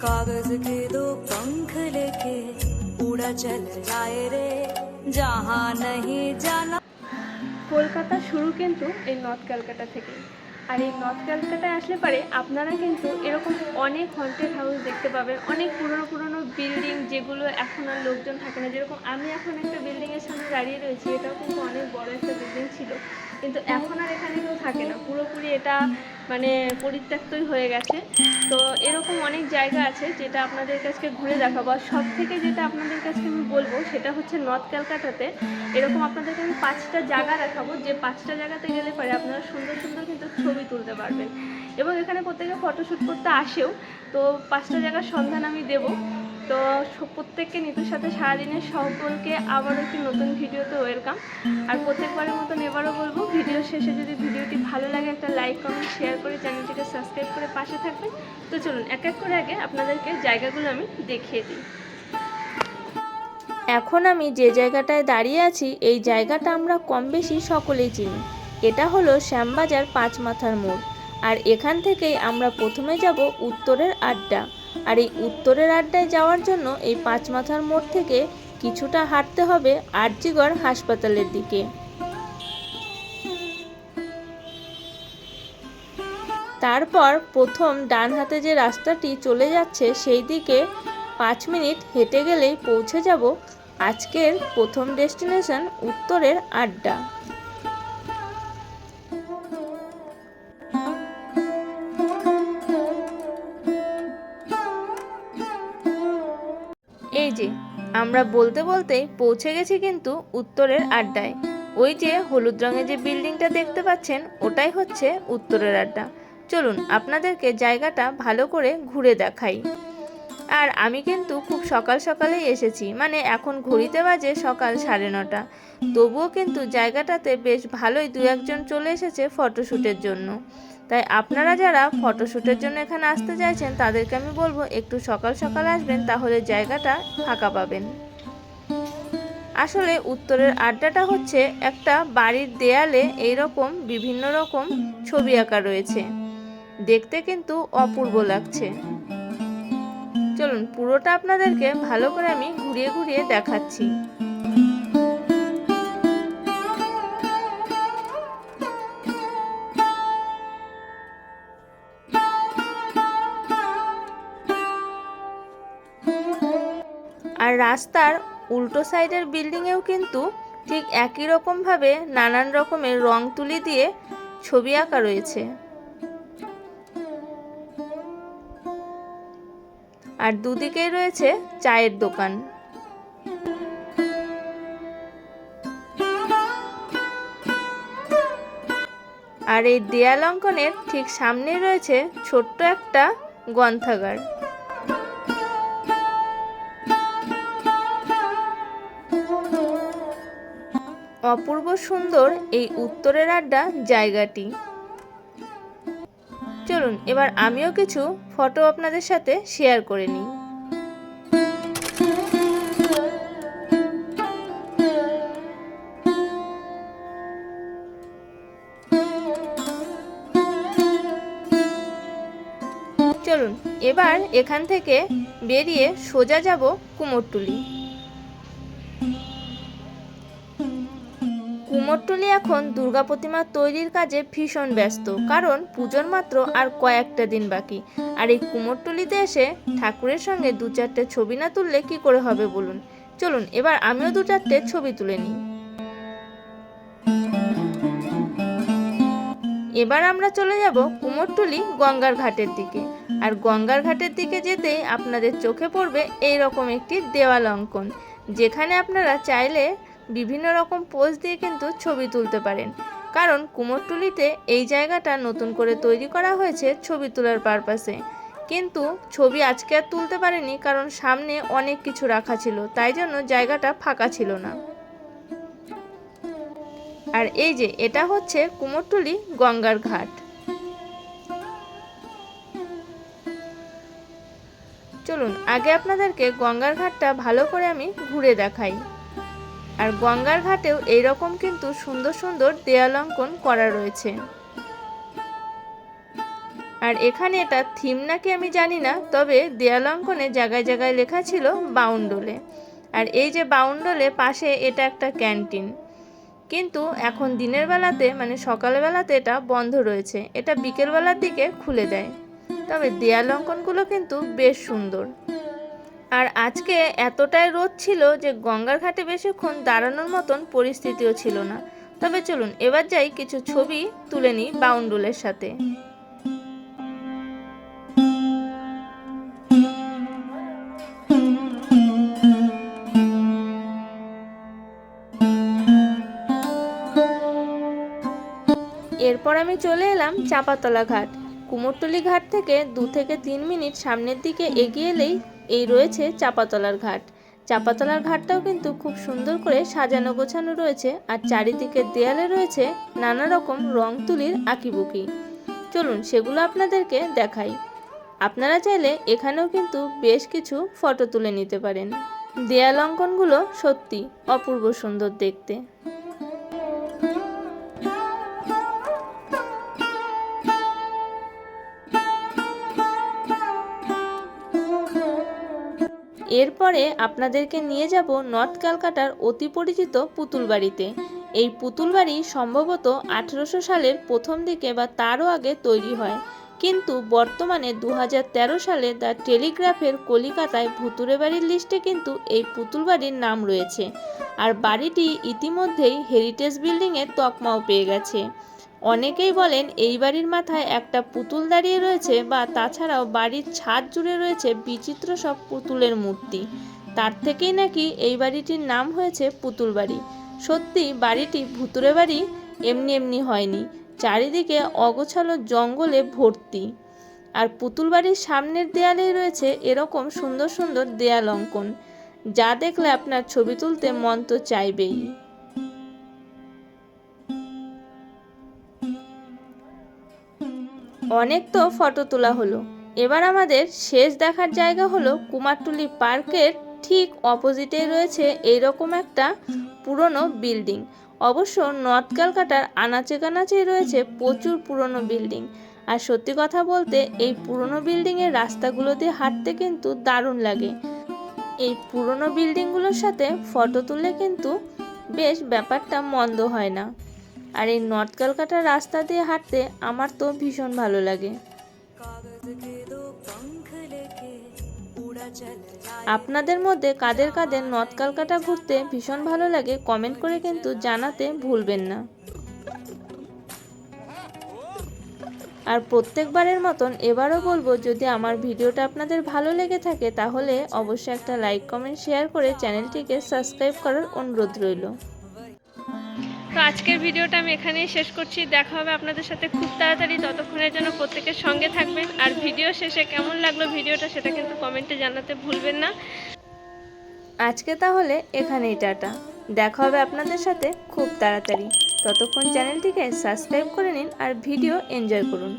कागज के दो पंख लेके उड़ा चल जाए रे जहाँ नहीं जाना কলকাতা শুরু কিন্তু এই নর্থ ক্যালকাটা থেকে আর এই নর্থ ক্যালকাটায় আসলে পারে আপনারা কিন্তু এরকম অনেক হন্টেড হাউস দেখতে পাবেন অনেক পুরনো পুরনো বিল্ডিং যেগুলো এখন আর লোকজন থাকে না, যেরকম আমি এখন একটা বিল্ডিংয়ের সামনে দাঁড়িয়ে রয়েছি, এটাও কিন্তু অনেক বড় একটা বিল্ডিং ছিল। কিন্তু এখন আর এখানে কেউ থাকে না, পুরোপুরি এটা মানে পরিত্যক্তই হয়ে গেছে। তো এরকম অনেক জায়গা আছে যেটা আপনাদের কাছে ঘুরে দেখাবো। আর সব থেকে যেটা আপনাদের কাছে আমি বলব সেটা হচ্ছে নর্থ ক্যালকাটাতে এরকম আপনাদেরকে আমি পাঁচটা জায়গা দেখাবো, যে পাঁচটা জায়গাতে গেলে পরে আপনারা সুন্দর সুন্দর কিন্তু ছবি তুলতে পারবেন। এবং এখানে প্রত্যেকে ফটোশ্যুট করতে আসেও, তো পাঁচটা জায়গার সন্ধান আমি দেবো। তো প্রত্যেককে নিতুর সাথে সারাদিনের সকলকে আবার একটি নতুন ভিডিওতে ওয়েলকাম। আর প্রত্যেকবারের মতন এবারও বলব, ভিডিও শেষে যদি ভিডিওটি ভালো লাগে, একটা লাইক কমেন্ট শেয়ার করে চ্যানেলটিকে সাবস্ক্রাইব করে পাশে থাকবেন। তো চলুন, এক এক করে আগে আপনাদেরকে জায়গাগুলো আমি দেখিয়ে দিই। এখন আমি যে জায়গাটায় দাঁড়িয়ে আছি, এই জায়গাটা আমরা কম বেশি সকলেই চিনি। এটা হলো শ্যামবাজার পাঁচ মাথার মোড়। আর এখান থেকেই আমরা প্রথমে যাব উত্তরের আড্ডা। আর এই উত্তরের আড্ডায় যাওয়ার জন্য এই পাঁচ মাথার মোড় থেকে কিছুটা হাঁটতে হবে আরজিগড় হাসপাতালের দিকে। তারপর প্রথম ডান হাতে যে রাস্তাটি চলে যাচ্ছে সেই দিকে পাঁচ মিনিট হেঁটে গেলেই পৌঁছে যাব আজকের প্রথম ডেস্টিনেশন উত্তরের আড্ডা। এই যে, আমরা বলতে বলতেই পৌঁছে গেছি কিন্তু উত্তরের আড্ডায়। ওই যে হলুদ রঙের যে বিল্ডিংটা দেখতে পাচ্ছেন, ওটাই হচ্ছে উত্তরের আড্ডা। চলুন, আপনাদেরকে জায়গাটা ভালো করে ঘুরে দেখাই। আর আমি কিন্তু খুব সকাল সকালেই এসেছি মানে এখন ঘড়িতে বাজে সকাল সাড়ে নটা। তবুও কিন্তু জায়গাটাতে বেশ ভালোই দু একজন চলে এসেছে ফটোশ্যুটের জন্য। তাই আপনারা যারা ফটোশ্যুটের জন্য এখানে আসতে চাইছেন, তাদেরকে আমি বলব একটু সকাল সকাল আসবেন, তাহলে জায়গাটা ফাঁকা পাবেন। আসলে উত্তরের আড্ডাটা হচ্ছে একটা বাড়ির দেয়ালে এইরকম বিভিন্ন রকম ছবি আঁকা রয়েছে। দেখতে কিন্তু অপূর্ব লাগছে। চলুন পুরোটা আপনাদেরকে ভালো করে আমি ঘুরিয়ে ঘুরিয়ে দেখাচ্ছি। রাস্তার উল্টো সাইডের বিল্ডিংয়েও কিন্তু ঠিক একই রকমভাবে নানান রকমের রং তুলি দিয়ে ছবি আঁকা রয়েছে। আর দুদিকেই রয়েছে চায়ের দোকান। আর এই দেয়াল অঙ্কনের ঠিক সামনে রয়েছে ছোট্ট একটা গ্রন্থাগার। অপূর্ব সুন্দর এই উত্তরের আড্ডা জায়গাটি। চলুন, এবার আমিও কিছু ফটো আপনাদের সাথে শেয়ার করে নিই। চলুন, এবার এখান থেকে বেরিয়ে সোজা যাব কুমোরটুলি। কুমোরটুলি এখন দুর্গা প্রতিমা তৈরির কাজে ভীষণ ব্যস্ত, কারণ পুজোর মাত্র আর কয়েকটা দিন বাকি। আর এই কুমোরটুলিতে এসে ঠাকুরের সঙ্গে দু চারটে ছবি না তুললে কি করে হবে বলুন? চলুন, এবার আমিও দু চারটে ছবি তুলে নিই। এবার আমরা চলে যাব কুমোরটুলি গঙ্গার ঘাটের দিকে। আর গঙ্গার ঘাটের দিকে যেতেই আপনাদের চোখে পড়বে এই রকম একটি দেওয়াল অঙ্কন, যেখানে আপনারা চাইলে বিভিন্ন রকম পোজ দিয়ে কিন্তু ছবি তুলতে পারেন। কারণ কুমোরটুলিতে এই জায়গাটা নতুন করে তৈরি করা হয়েছে ছবি তোলার পারপাসে কিন্তু ছবি আজকে আর তুলতে পারেনি কারণ সামনে অনেক কিছু রাখা ছিল, তাই জন্য জায়গাটা ফাঁকা ছিল না। আর এই যে, এটা হচ্ছে কুমোরটুলি গঙ্গার ঘাট। চলুন, আগে আপনাদেরকে গঙ্গার ঘাটটা ভালো করে আমি ঘুরে দেখাই। আর গঙ্গার ঘাটেও এইরকম কিন্তু সুন্দর সুন্দর দেয়াল অঙ্কন করা রয়েছে। আর এখানে এটা থিম নাকি আমি জানি না, তবে দেয়াল অঙ্কনে জায়গায় জায়গায় লেখা ছিল বাউন্ডোলে। আর এই যে বাউন্ডোলে পাশে এটা একটা ক্যান্টিন। কিন্তু এখন দিনের বেলাতে মানে সকালবেলাতে এটা বন্ধ রয়েছে। এটা বিকেলবেলার দিকে খুলে দেয়। তবে দেয়াল অঙ্কনগুলো কিন্তু বেশ সুন্দর। আর আজকে এতটাই রোদ ছিল যে গঙ্গার ঘাটে বেশিক্ষণ দাঁড়ানোর মতন পরিস্থিতিও ছিল না। তবে চলুন, এবার যাই কিছু ছবি তুলে নিই বাউন্ডুলের সাথে। এরপর আমি চলে এলাম চাপাতলা ঘাট। কুমোরটুলি ঘাট থেকে দু থেকে তিন মিনিট সামনের দিকে এগিয়ে এলেই এই রয়েছে চাপাতলার ঘাট। চাপাতলার ঘাটটাও কিন্তু খুব সুন্দর করে সাজানো গোছানো রয়েছে আর চারিদিকে দেয়ালে রয়েছে নানা রকম রং তুলির আঁকিবুকি। চলুন সেগুলো আপনাদেরকে দেখাই। আপনারা চাইলে এখানেও কিন্তু বেশ কিছু ফটো তুলে নিতে পারেন। দেয়াল অঙ্কনগুলো সত্যি অপূর্ব সুন্দর দেখতে। এরপরে আপনাদেরকে নিয়ে যাব নর্থ ক্যালকাটার অতি পরিচিত পুতুল বাড়িতে। এই পুতুল বাড়ি সম্ভবত আঠেরোশো সালের প্রথম দিকে বা তারও আগে তৈরি হয়। কিন্তু বর্তমানে দু হাজার তেরো সালে দ্য টেলিগ্রাফের কলিকাতায় ভুতুরে বাড়ির লিস্টে কিন্তু এই পুতুল বাড়ির নাম রয়েছে। আর বাড়িটি ইতিমধ্যেই হেরিটেজ বিল্ডিংয়ের তকমাও পেয়ে গেছে। অনেকেই বলেন এই বাড়ির মাথায় একটা পুতুল দাঁড়িয়ে রয়েছে বা তাছাড়াও বাড়ির ছাদ জুড়ে রয়েছে বিচিত্র সব পুতুলের মূর্তি। তার থেকেই নাকি এই বাড়িটির নাম হয়েছে পুতুল বাড়ি। সত্যি, বাড়িটি ভুতুরে বাড়ি এমনি এমনি হয়নি। চারিদিকে অগোছালো জঙ্গলে ভর্তি। আর পুতুল বাড়ির সামনের দেয়ালেই রয়েছে এরকম সুন্দর সুন্দর দেয়াল অঙ্কন। যা দেখলে আপনার ছবি তুলতে মন তো চাইবেই। অনেক তো ফটো তোলা হলো। এবার আমাদের শেষ দেখার জায়গা হলো কুমারটুলি পার্কের ঠিক অপোজিটে রয়েছে এইরকম একটা পুরনো বিল্ডিং। অবশ্য নর্থ ক্যালকাটার আনাচে কানাচেই রয়েছে প্রচুর পুরনো বিল্ডিং। আর সত্যি কথা বলতে, এই পুরনো বিল্ডিংয়ের রাস্তাগুলো দিয়ে হাঁটতে কিন্তু দারুণ লাগে। এই পুরনো বিল্ডিংগুলোর সাথে ফটো তুললে কিন্তু বেশ ব্যাপারটা মন্দ হয় না। আর এই নর্থ কলকাতার রাস্তা দিয়ে হাঁটতে আমার তো ভীষণ ভালো লাগে। আপনাদের মধ্যে কাদের কাদের নর্থ কলকাতা ঘুরতে ভীষণ ভালো লাগে কমেন্ট করে কিন্তু জানাতে ভুলবেন না। আর প্রত্যেকবারের মতন এবারও বলব, যদি আমার ভিডিওটা আপনাদের ভালো লেগে থাকে তাহলে অবশ্যই একটা লাইক, কমেন্ট, শেয়ার করে চ্যানেলটিকে সাবস্ক্রাইব করার অনুরোধ রইল। তো আজকের ভিডিওটা আমি এখানেই শেষ করছি। দেখা হবে আপনাদের সাথে খুব তাড়াতাড়ি। ততক্ষণের জন্য প্রত্যেকের সঙ্গে থাকবেন। আর ভিডিও শেষে কেমন লাগল ভিডিওটা সেটা কিন্তু কমেন্টে জানাতে ভুলবেন না। আজকে তাহলে এখানেই টাটা। দেখা হবে আপনাদের সাথে খুব তাড়াতাড়ি। ততক্ষণ চ্যানেলটিকে সাবস্ক্রাইব করে নিন আর ভিডিও এনজয় করুন।